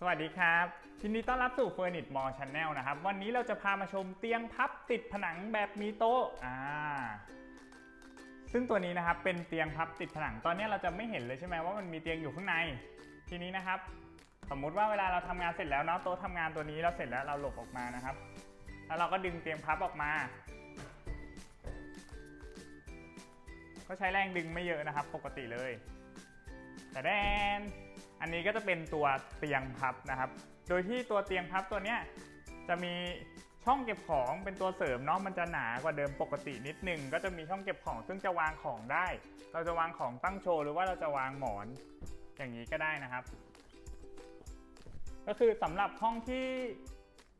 สวัสดีครับยินดีต้อนรับสู่ Furniture Mall Channel นะครับ วันนี้เราจะพามาชมเตียงพับติดผนังแบบมีโต๊ะอ่าซึ่งตัวนี้นะครับเป็นเตียงพับติดผนังตอนนี้เราจะไม่เห็นเลยใช่ไหมว่ามันมีเตียงอยู่ข้างใน ทีนี้นะครับ สมมุติว่าเวลาเราทำงานเสร็จแล้วเนาะโต๊ะทำงานตัวนี้เราเสร็จแล้วเราหลบออกมานะครับ แล้วเราก็ดึงเตียงพับออกมา ก็ใช้แรงดึงไม่เยอะนะครับ ปกติเลยแต่แดน อันนี้ก็จะเป็นตัวเตียงพับนะครับ โดยที่ตัวเตียงพับตัวเนี้ยจะมีช่องเก็บของเป็นตัวเสริมเนาะมันจะหนากว่าเดิมปกตินิดนึงก็จะมีช่องเก็บของซึ่งจะวางของได้ เราจะวางของตั้งโชว์หรือว่าเราจะวางหมอนอย่างนี้ก็ได้นะครับ ก็คือสำหรับห้องที่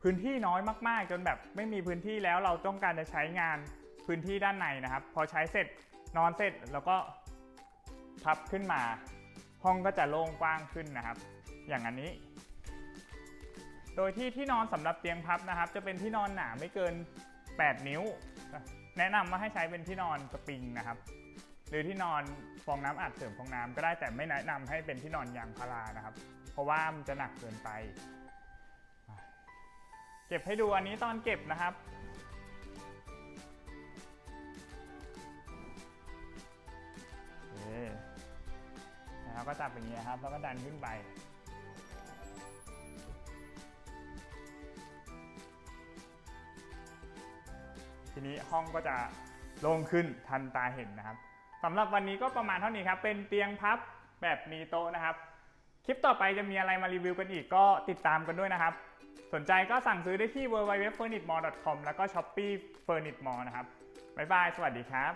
พื้นที่น้อยมาก ๆ จนแบบไม่มีพื้นที่แล้วเราต้องการจะใช้งานพื้นที่ด้านในนะครับ พอใช้เสร็จนอนเสร็จแล้วก็พับขึ้นมา ห้องก็จะโล่งกว้างขึ้นนะครับ อย่างอันนี้ โดยที่ที่นอนสำหรับเตียงพับนะครับ จะเป็นที่นอนหนาไม่เกิน 8 นิ้ว แนะนำว่าให้ใช้เป็นที่นอนสปริงนะครับ หรือที่นอนฟองน้ำอัดเสริมฟองน้ำก็ได้แต่ไม่แนะนำให้เป็นที่นอนยางพารานะครับ เพราะว่ามันจะหนักเกินไป เก็บให้ดูอันนี้ตอนเก็บนะครับ ก็จับอย่างนี้ครับ แล้วก็ดันขึ้นไป ทีนี้ห้องก็จะโล่งขึ้นทันตาเห็นนะครับสำหรับวันนี้ก็ประมาณเท่านี้ครับ เป็นเตียงพับแบบมีโต๊ะนะครับ คลิปต่อไปจะมีอะไรมารีวิวกันอีกก็ติดตามกันด้วยนะครับ สนใจก็สั่งซื้อได้ที่ www.furnitmall.com แล้วก็ shopee furnitmall นะครับ บ๊ายบาย สวัสดีครับ